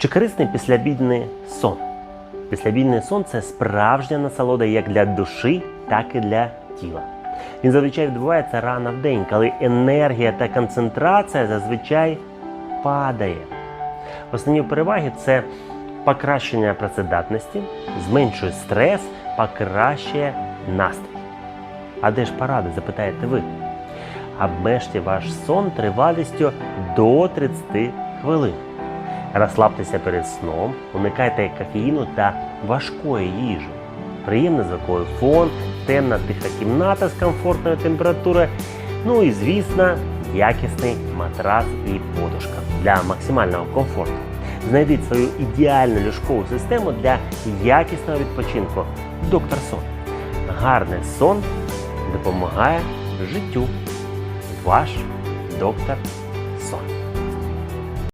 Чи корисний післяобідний сон? Післяобідний сон це справжня насолода як для душі, так і для тіла. Він зазвичай відбувається рано в день, коли енергія та концентрація зазвичай падає. Основні переваги це покращення працедатності, зменшує стрес, покращує настрій. А де ж поради, запитаєте ви? Обмежте ваш сон тривалістю до 30 хвилин. Розслабтеся перед сном, уникайте кофеїну та важкої їжі. Приємний звуковий фон, темна тиха кімната з комфортною температурою. Ну і, звісно, якісний матрас і подушка для максимального комфорту. Знайдіть свою ідеальну ліжкову систему для якісного відпочинку. Доктор Сон. Гарний сон допомагає життю. Ваш доктор